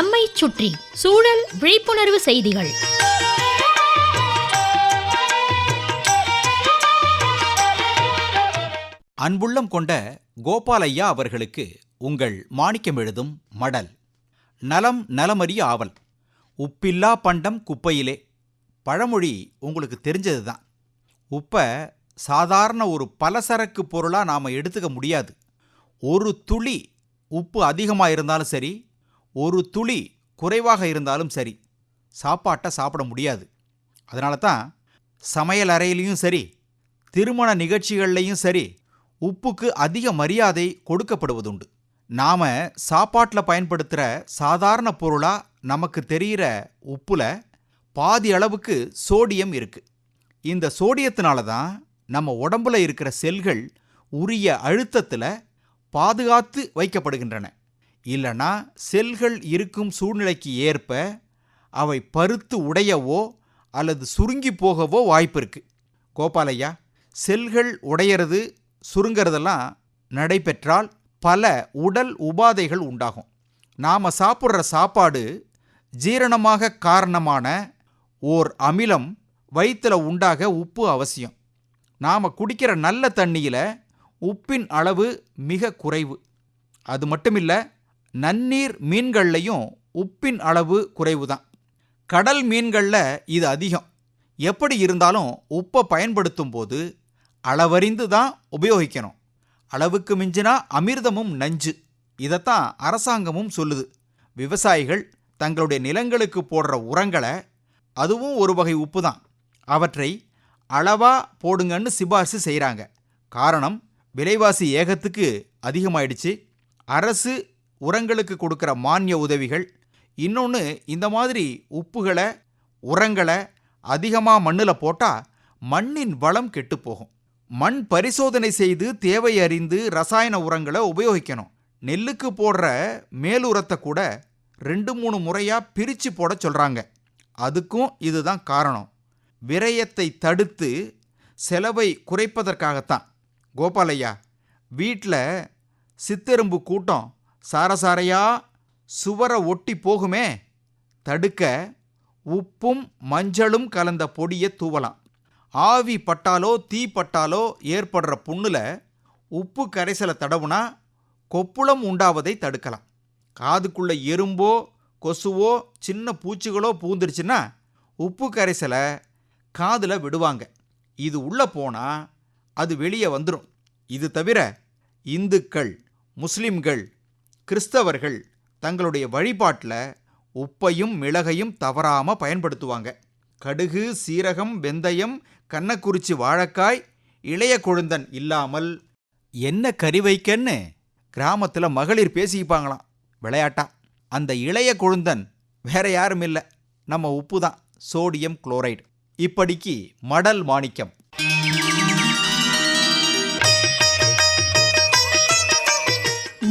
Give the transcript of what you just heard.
நம்மை சுற்றி சூழல் விழிப்புணர்வு செய்திகள். அன்புள்ளம் கொண்ட கோபாலையா அவர்களுக்கு உங்கள் மாணிக்கம் எழுதும் மடல். நலம் நலமறிய ஆவல். உப்பில்லா பண்டம் குப்பையிலே. பழமொழி உங்களுக்கு தெரிஞ்சது தான் உப்பை சாதாரண ஒரு பலசரக்கு பொருளாக நாம் எடுத்துக்க முடியாது. ஒரு துளி உப்பு அதிகமாக இருந்தாலும் சரி ஒரு துளி குறைவாக இருந்தாலும் சரி சாப்பாட்டை சாப்பிட முடியாது. அதனால தான் சமையல் அறையிலையும் சரி திருமண நிகழ்ச்சிகள்லையும் சரி உப்புக்கு அதிக மரியாதை கொடுக்கப்படுவதுண்டு. நாம சாப்பாட்டில் பயன்படுத்துகிற சாதாரண பொருளாக நமக்கு தெரிகிற உப்புல பாதி அளவுக்கு சோடியம் இருக்கு. இந்த சோடியத்தினால தான் நம்ம உடம்புல இருக்கிற செல்கள் உரிய அழுத்தத்தில் பாதுகாத்து வைக்கப்படுகின்றன. இல்லனா செல்கள் இருக்கும் சூழ்நிலைக்கு ஏற்ப அவை பருத்து உடையவோ அல்லது சுருங்கி போகவோ வாய்ப்பு இருக்கு கோபாலையா செல்கள் உடையிறது சுருங்கிறதெல்லாம் நடைபெற்றால் பல உடல் உபாதைகள் உண்டாகும். நாம் சாப்பிட்ற சாப்பாடு ஜீரணமாக காரணமான ஓர் அமிலம் வயிற்றில் உண்டாக உப்பு அவசியம். நாம் குடிக்கிற நல்ல தண்ணியில் உப்பின் அளவு மிக குறைவு. அது மட்டுமில்ல நன்னீர் மீன்கள்லையும் உப்பின் அளவு குறைவு தான் கடல் மீன்களில் இது அதிகம். எப்படி இருந்தாலும் உப்பை பயன்படுத்தும் போது அளவறிந்து தான் உபயோகிக்கணும். அளவுக்கு மிஞ்சினா அமிர்தமும் நஞ்சு. இதைத்தான் அரசாங்கமும் சொல்லுது. விவசாயிகள் தங்களுடைய நிலங்களுக்கு போடுற உரங்களை அதுவும் ஒரு வகை உப்பு தான் அவற்றை அளவாக போடுங்கன்னு சிபாரிசு செய்கிறாங்க காரணம் விலைவாசி ஏகத்துக்கு அதிகமாயிடுச்சு. அரசு உரங்களுக்கு கொடுக்குற மானிய உதவிகள். இன்னொன்று இந்த மாதிரி உப்புகளை உரங்களை அதிகமாக மண்ணில் போட்டால் மண்ணின் வளம் கெட்டுப் போகும். மண் பரிசோதனை செய்து தேவை அறிந்து ரசாயன உரங்களை உபயோகிக்கணும். நெல்லுக்கு போடுற மேலுரத்தை கூட ரெண்டு மூணு முறையாக பிரித்து போட சொல்கிறாங்க அதுக்கும் இதுதான் காரணம். விரயத்தை தடுத்து செலவை குறைப்பதற்காகத்தான். கோபாலையா வீட்டில் சித்தெரும்பு கூட்டம் சாரசாரையா சுவரை ஒட்டி போகுமே? தடுக்க உப்பும் மஞ்சளும் கலந்த பொடியை தூவலாம். ஆவி பட்டாலோ தீ பட்டாலோ ஏற்படுற புண்ணில் உப்பு கரைசலை தடவுனா கொப்புளம் உண்டாவதை தடுக்கலாம். காதுக்குள்ள எறும்போ கொசுவோ சின்ன பூச்சிகளோ பூந்துருச்சுன்னா உப்பு கரைசலை காதில் விடுவாங்க. இது உள்ளே போனால் அது வெளியே வந்துடும் இது தவிர இந்துக்கள் முஸ்லிம்கள் கிறிஸ்தவர்கள் தங்களுடைய வழிபாட்டில் உப்பையும் மிளகையும் தவறாம பயன்படுத்துவாங்க. கடுகு சீரகம் வெந்தயம் கண்ணக்குறிச்சி வாழைக்காய் இளைய கொழுந்தன் இல்லாமல் என்ன கறி வைக்கன்னு கிராமத்தில் மகளிர் பேசிப்பாங்களாம் விளையாட்டா. அந்த இளைய கொழுந்தன் வேற யாரும் இல்லை நம்ம உப்பு தான் சோடியம் குளோரைடு. இப்படிக்கு மடல் மாணிக்கம்.